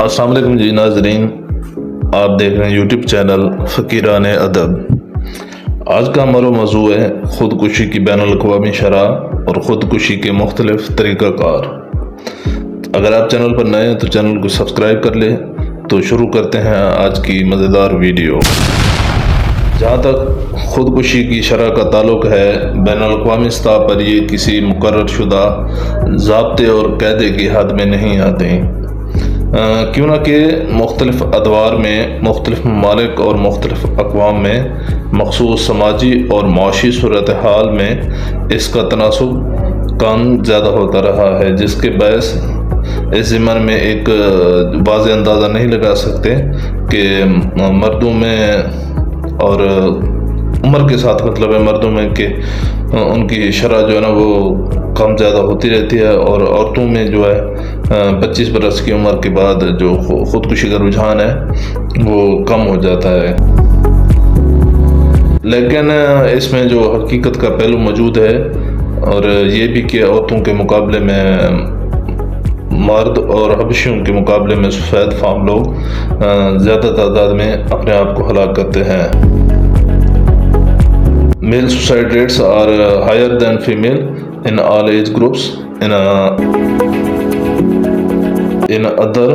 السلام علیکم جی ناظرین، آپ دیکھ رہے ہیں یوٹیوب چینل فقیران ادب۔ آج کا ہمارا موضوع ہے خودکشی کی بین الاقوامی شرح اور خودکشی کے مختلف طریقہ کار۔ اگر آپ چینل پر نئے ہیں تو چینل کو سبسکرائب کر لیں۔ تو شروع کرتے ہیں آج کی مزیدار ویڈیو۔ جہاں تک خودکشی کی شرح کا تعلق ہے، بین الاقوامی سطح پر یہ کسی مقرر شدہ، ضابطے اور قیدے کی حد میں نہیں آتے۔ کیوں نہ کہ مختلف ادوار میں، مختلف ممالک اور مختلف اقوام میں، مخصوص سماجی اور معاشی صورتحال میں اس کا تناسب کم زیادہ ہوتا رہا ہے، جس کے باعث اس ضمن میں ایک واضح اندازہ نہیں لگا سکتے کہ مردوں میں اور عمر کے ساتھ مطلب ہے مردوں میں کہ ان کی شرح جو ہے نا وہ کم زیادہ ہوتی رہتی ہے اور عورتوں میں جو ہے پچیس برس کی عمر کے بعد جو خودکشی کا رجحان ہے، وہ کم ہو جاتا ہے۔ لیکن اس میں جو حقیقت کا پہلو موجود ہے، اور یہ بھی کہ عورتوں کے مقابلے میں مرد اور حبشیوں کے مقابلے میں سفید فام لوگ زیادہ تعداد میں اپنے آپ کو ہلاک کرتے ہیں۔ Male suicide rates are higher than female in all age groups in in other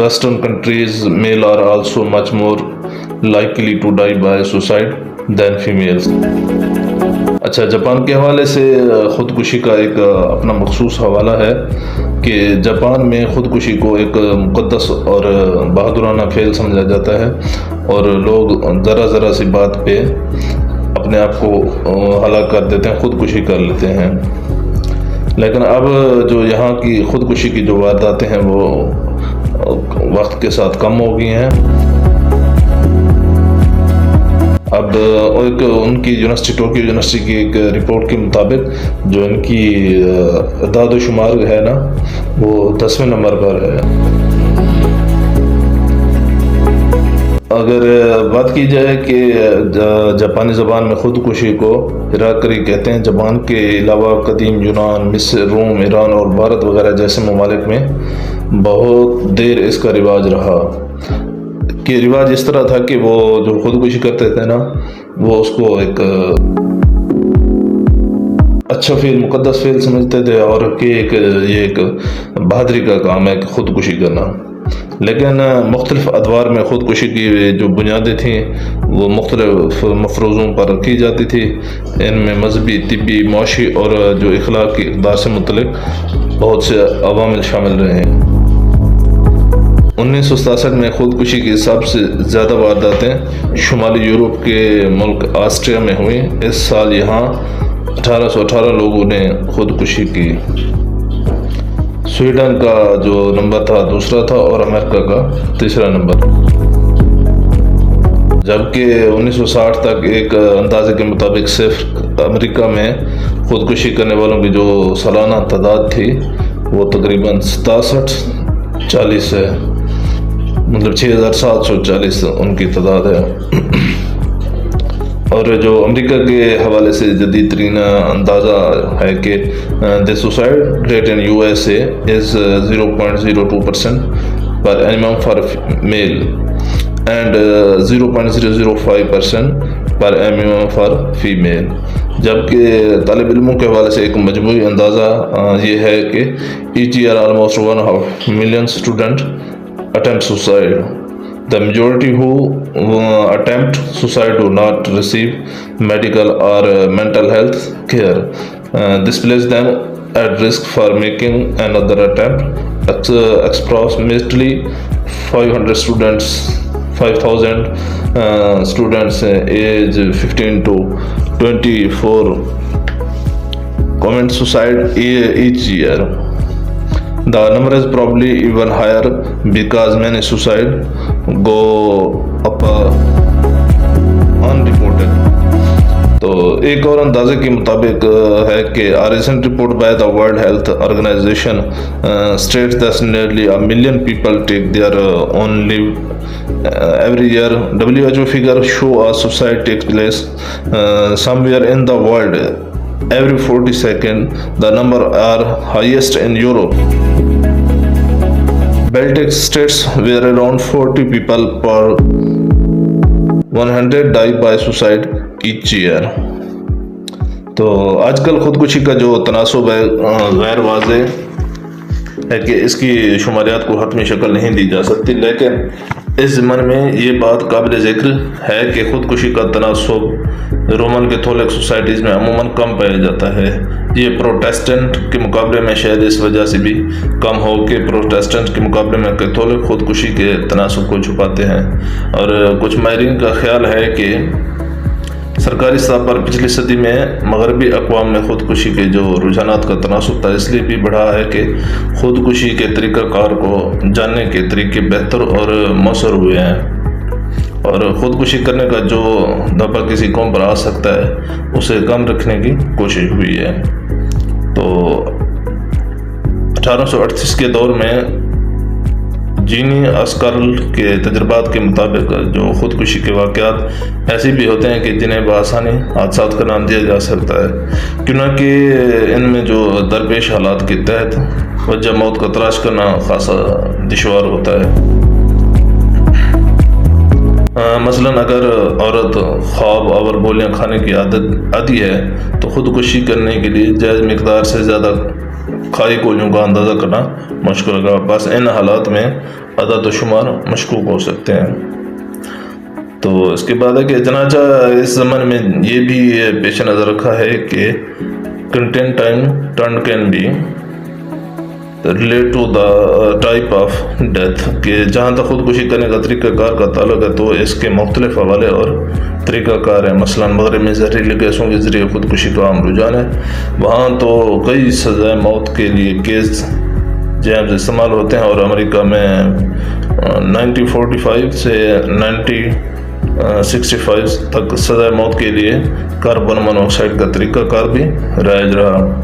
western countries male are also much more likely to die by suicide than females. اچھا جاپان کے حوالے سے خودکشی کا ایک اپنا مخصوص حوالہ ہے کہ جاپان میں خودکشی کو ایک مقدس اور بہادرانہ فعل سمجھا جاتا ہے اور لوگ ذرا ذرا سی بات پہ اپنے آپ کو ہلاک کر دیتے ہیں، خودکشی کر لیتے ہیں۔ لیکن اب جو یہاں کی خودکشی کی جو وارداتیں ہیں وہ وقت کے ساتھ کم ہو گئی ہیں۔ اب ایک ان کی یونیورسٹی، ٹوکیو یونیورسٹی کی ایک رپورٹ کے مطابق جو ان کی اعداد و شمار ہے نا، وہ دسویں نمبر پر ہے۔ اگر بات کی جائے کہ جاپانی زبان میں خودکشی کو ہراکری کہتے ہیں، جاپان کے علاوہ قدیم یونان، مصر، روم، ایران اور بھارت وغیرہ جیسے ممالک میں بہت دیر اس کا رواج رہا۔ کہ رواج اس طرح تھا کہ وہ جو خودکشی کرتے تھے نا، وہ اس کو ایک اچھا فیل مقدس فیل سمجھتے تھے اور کہ ایک، یہ ایک بہادری کا کام ہے کہ خودکشی کرنا۔ لیکن مختلف ادوار میں خودکشی کی جو بنیادیں تھیں، وہ مختلف مفروضوں پر کی جاتی تھی۔ ان میں مذہبی، طبی، معاشی اور جو اخلاق کی اقدار سے متعلق بہت سے عوامل شامل رہے ہیں۔ انیس سو ستاسٹھ میں خودکشی کی سب سے زیادہ وارداتیں شمالی یورپ کے ملک آسٹریا میں ہوئیں۔ اس سال یہاں اٹھارہ سو اٹھارہ لوگوں نے خودکشی کی۔ سویڈن کا جو نمبر تھا دوسرا تھا اور امریکہ کا تیسرا نمبر۔ جبکہ انیس سو ساٹھ تک ایک اندازے کے مطابق صرف امریکہ میں خودکشی کرنے والوں کی جو سالانہ تعداد تھی، وہ تقریباً ستاسٹھ، چالیس ہے۔ مطلب چھ ہزار سات سو چالیس ان کی تعداد ہے۔ اور جو امریکہ کے حوالے سے جدید ترین اندازہ ہے کہ the suicide rate in U S A is zero point zero two percent per annum for male and zero point zero zero five percent per annum for female. جبکہ طالب علموں کے حوالے سے ایک مجموعی اندازہ یہ ہے کہ each year almost one half million student attempt suicide The majority who uh, attempt suicide do not receive medical or uh, mental health care. Uh, this places them at risk for making another attempt. Ex- approximately 500 students, 5,000 uh, students uh, age 15 to 24 commit suicide each year. The number is probably even higher because many suicide go up uh, unreported. تو ایک اور اندازے کے مطابق uh, ہے کہ recent report by the World Health Organization state this nearly million people take their own life every year W H O figure show a suicide takes place somewhere in the world every 40 second the number are highest in europe Baltic states where around 40 people per 100 die by suicide each year. تو آج کل خودکشی کا جو تناسب ہے غیر واضح ہے کہ اس کی شماریات کو حتمی شکل نہیں دی جا سکتی لیکن اس ضمن میں یہ بات قابل ذکر ہے کہ خودکشی کا تناسب رومن کیتھولک سوسائٹیز میں عموماً کم پایا جاتا ہے۔ یہ پروٹیسٹنٹ کے مقابلے میں شاید اس وجہ سے بھی کم ہو کہ پروٹیسٹنٹ کے مقابلے میں کیتھولک خودکشی کے تناسب کو چھپاتے ہیں۔ اور کچھ ماہرین کا خیال ہے کہ سرکاری سطح پر پچھلی صدی میں مغربی اقوام میں خودکشی کے جو رجحانات کا تناسب تھا، اس لیے بھی بڑھا ہے کہ خودکشی کے طریقہ کار کو جاننے کے طریقے بہتر اور مؤثر ہوئے ہیں۔ اور خودکشی کرنے کا جو دبا کسی قوم پر آ سکتا ہے، اسے کم رکھنے کی کوشش ہوئی ہے۔ تو اٹھارہ سو اڑتیس کے دور میں جینی اسکرل کے تجربات کے مطابق جو خودکشی کے واقعات ایسے بھی ہوتے ہیں کہ جنہیں بآسانی حادثات کا نام دیا جا سکتا ہے۔ کیونکہ ان میں جو درپیش حالات کے تحت وجہ موت کا تلاش کرنا خاصا دشوار ہوتا ہے۔ مثلا اگر عورت خواب اور بولیاں کھانے کی عادت عادی ہے تو خودکشی کرنے کے لیے جائز مقدار سے زیادہ کھائی گولیوں کا اندازہ کرنا مشکل ہوگا۔ بس ان حالات میں عدد و شمار مشکوک ہو سکتے ہیں۔ تو اس کے بعد ہے کہ چنانچہ اس زمانے میں یہ بھی پیش نظر رکھا ہے کہ content time turn can be relate to the type of death کہ جہاں تک خودکشی کرنے کا طریقہ کار کا تعلق ہے تو اس کے مختلف حوالے اور طریقہ کار ہے مثلا مغرب میں زہریلی گیسوں کے ذریعے خودکشی کا عام رجحان ہے۔ وہاں تو کئی سزائے موت کے لیے کیس جیمز استعمال ہوتے ہیں اور امریکہ میں نائنٹی فورٹی فائیو سے نائنٹی سکسٹی فائیو تک سزائے موت کے لیے کاربن مناکسائڈ کا طریقہ کار بھی رائج رہا۔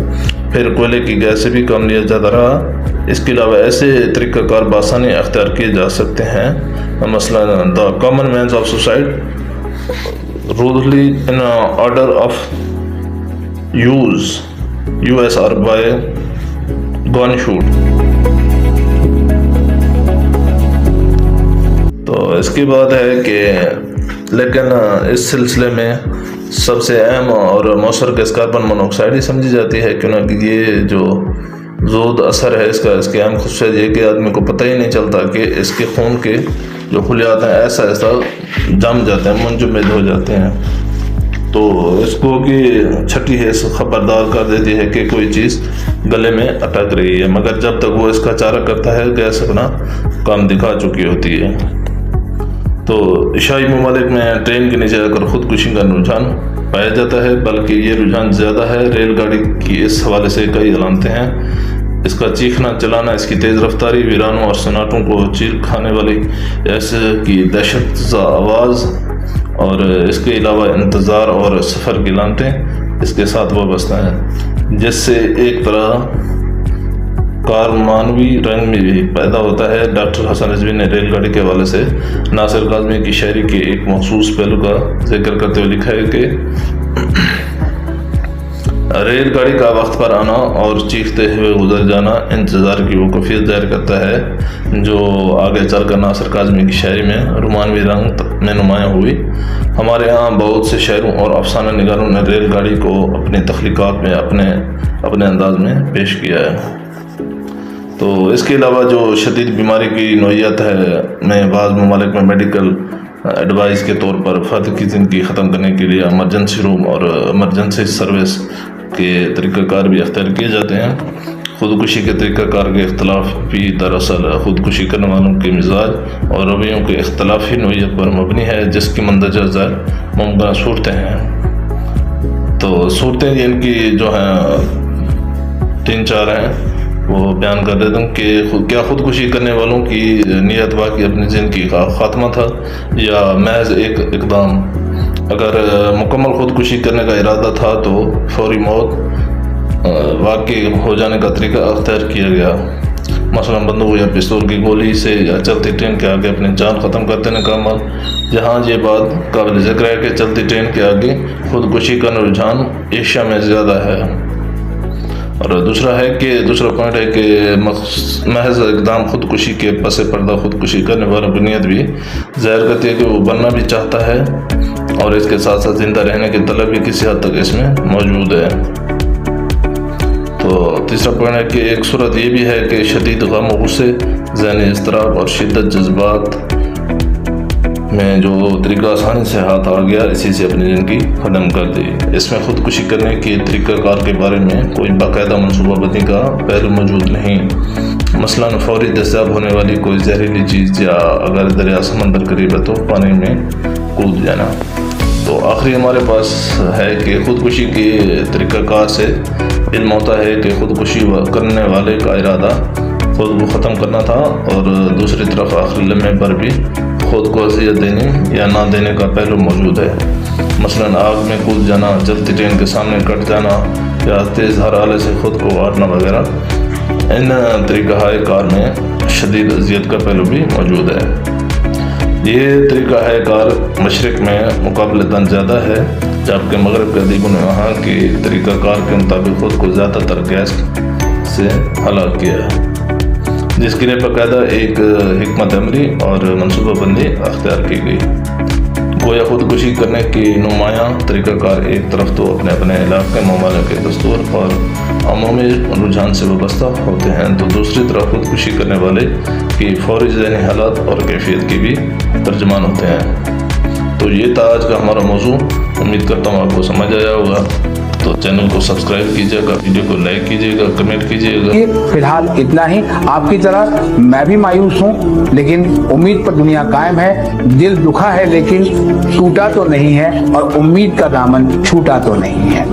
پھر کوئلے کی گیس سے بھی کم لیا جاتا رہا۔ اس کے علاوہ ایسے طریقہ کار بآسانی اختیار کیے جا سکتے ہیں۔ مثلا the common means of suicide. rudely in order of use US or by gun shoot تو اس کی بات ہے کہ لیکن اس سلسلے میں سب سے اہم اور مؤثر گیس کاربن مونوکسائڈ ہی سمجھی جاتی ہے، کیونکہ یہ جو زود اثر ہے اس کا، اس کے اہم خصوصیت یہ کہ آدمی کو پتہ ہی نہیں چلتا کہ اس کے خون کے جو خلیات ہیں، ایسا ایسا جم جاتے ہیں، منجمد ہو جاتے ہیں۔ تو اس کو کہ چھٹی ہے خبردار کر دیتی ہے کہ کوئی چیز گلے میں اٹک رہی ہے۔ مگر جب تک وہ اس کا چارہ کرتا ہے، گیس اپنا کام دکھا چکی ہوتی ہے۔ تو عشائی ممالک میں ٹرین کے نیچے آ کر خودکشی کا رجحان پایا جاتا ہے، بلکہ یہ رجحان زیادہ ہے۔ ریل گاڑی کی اس حوالے سے کئی علامتیں ہیں۔ اس کا چیخنا چلانا، اس کی تیز رفتاری، ویرانوں اور سناٹوں کو چیر کھانے والی ایسے کی دہشت زا آواز اور اس کے علاوہ انتظار اور سفر کی علامتیں اس کے ساتھ وابستہ ہیں، جس سے ایک طرح کارمانوی رنگ میں بھی پیدا ہوتا ہے۔ ڈاکٹر حسن رضوی نے ریل گاڑی کے حوالے سے ناصر کاظمی کی شاعری کے ایک مخصوص پہلو کا ذکر کرتے ہوئے لکھا ہے کہ ریل گاڑی کا وقت پر آنا اور چیختے ہوئے گزر جانا انتظار کی وہ کفیت ظاہر کرتا ہے، جو آگے چل کر ناصر کاظمی کی شاعری میں رومانوی رنگ میں نمایاں ہوئی۔ ہمارے یہاں بہت سے شہروں اور افسانہ نگاروں نے ریل گاڑی کو اپنی تخلیقات میں، اپنے اپنے انداز میں پیش کیا ہے۔ تو اس کے علاوہ جو شدید بیماری کی نوعیت ہے، میں بعض ممالک میں میڈیکل ایڈوائز کے طور پر فرد کی زندگی ختم کرنے کے لیے ایمرجنسی روم اور ایمرجنسی سروس کے طریقہ کار بھی اختیار کیے جاتے ہیں۔ خودکشی کے طریقہ کار کے اختلاف بھی دراصل خودکشی کرنے والوں کے مزاج اور رویوں کے اختلافی نوعیت پر مبنی ہے، جس کی مندرجہ ذیل ممکنہ صورتیں ہیں۔ تو صورتیں جن کی جو ہیں، تین چار ہیں۔ وہ بیان کر دیتا ہوں کہ کیا خودکشی کرنے والوں کی نیت واقعی اپنی زندگی کا خاتمہ تھا یا محض ایک اقدام؟ اگر مکمل خودکشی کرنے کا ارادہ تھا تو فوری موت واقع ہو جانے کا طریقہ اختیار کیا گیا۔ مثلا بندوق یا پستول کی گولی سے یا چلتی ٹرین کے آگے اپنی جان ختم کر دینے کا عمل۔ جہاں یہ بات قابل ذکر ہے کہ چلتی ٹرین کے آگے خودکشی کا رجحان ایشیا میں زیادہ ہے۔ اور دوسرا ہے کہ دوسرا پوائنٹ ہے کہ محض اقدام خودکشی کے پس پردہ خودکشی کرنے والوں کی نیت بھی ظاہر کرتی ہے کہ وہ بننا بھی چاہتا ہے اور اس کے ساتھ ساتھ زندہ رہنے کی طلب بھی کسی حد تک اس میں موجود ہے۔ تو تیسرا پوائنٹ ہے کہ ایک صورت یہ بھی ہے کہ شدید غم و غصے، ذہنی اضطراب اور شدت جذبات میں جو طریقہ آسانی سے ہاتھ آ گیا، اسی سے اپنی زندگی ختم کر دی۔ اس میں خودکشی کرنے کے طریقہ کار کے بارے میں کوئی باقاعدہ منصوبہ بندی کا پہلو موجود نہیں۔ مثلا فوری دستیاب ہونے والی کوئی زہریلی چیز یا اگر دریا سمندر قریب ہے تو پانی میں کود جانا۔ تو آخری ہمارے پاس ہے کہ خودکشی کے طریقہ کار سے علم ہوتا ہے کہ خودکشی کرنے والے کا ارادہ خود کو ختم کرنا تھا اور دوسری طرف آخری لمحے پر بھی خود کو اذیت دینے یا نہ دینے کا پہلو موجود ہے۔ مثلا آگ میں کود جانا جلتی ٹرین کے سامنے کٹ جانا یا تیز ہر آلے سے خود کو کاٹنا وغیرہ۔ ان طریقہ کار میں شدید اذیت کا پہلو بھی موجود ہے۔ یہ طریقہ ہے کار مشرق میں مقابلتاً زیادہ ہے، جبکہ مغرب کے ادیبوں نے وہاں کی طریقہ کار کے مطابق خود کو زیادہ تر گیس سے ہلاک کیا۔ ہے جس کے لیے باقاعدہ ایک حکمت عملی اور منصوبہ بندی اختیار کی گئی۔ گویا خودکشی کرنے کی نمایاں طریقہ کار ایک طرف تو اپنے اپنے علاقے ممالک کے دستور اور عمومی رجحان سے وابستہ ہوتے ہیں، تو دوسری طرف خودکشی کرنے والے کی فوری ذہنی حالات اور کیفیت کی بھی ترجمان ہوتے ہیں۔ تو یہ تھا آج کا ہمارا موضوع۔ امید کرتا ہوں آپ کو سمجھ آیا ہوگا۔ تو چینل کو سبسکرائب کیجیے گا، ویڈیو کو لائک کیجیے گا، کمنٹ کیجیے گا۔ یہ فی الحال اتنا ہی۔ آپ کی طرح میں بھی مایوس ہوں، لیکن امید پر دنیا قائم ہے۔ دل دکھا ہے، لیکن ٹوٹا تو نہیں ہے اور امید کا دامن چھوٹا تو نہیں ہے۔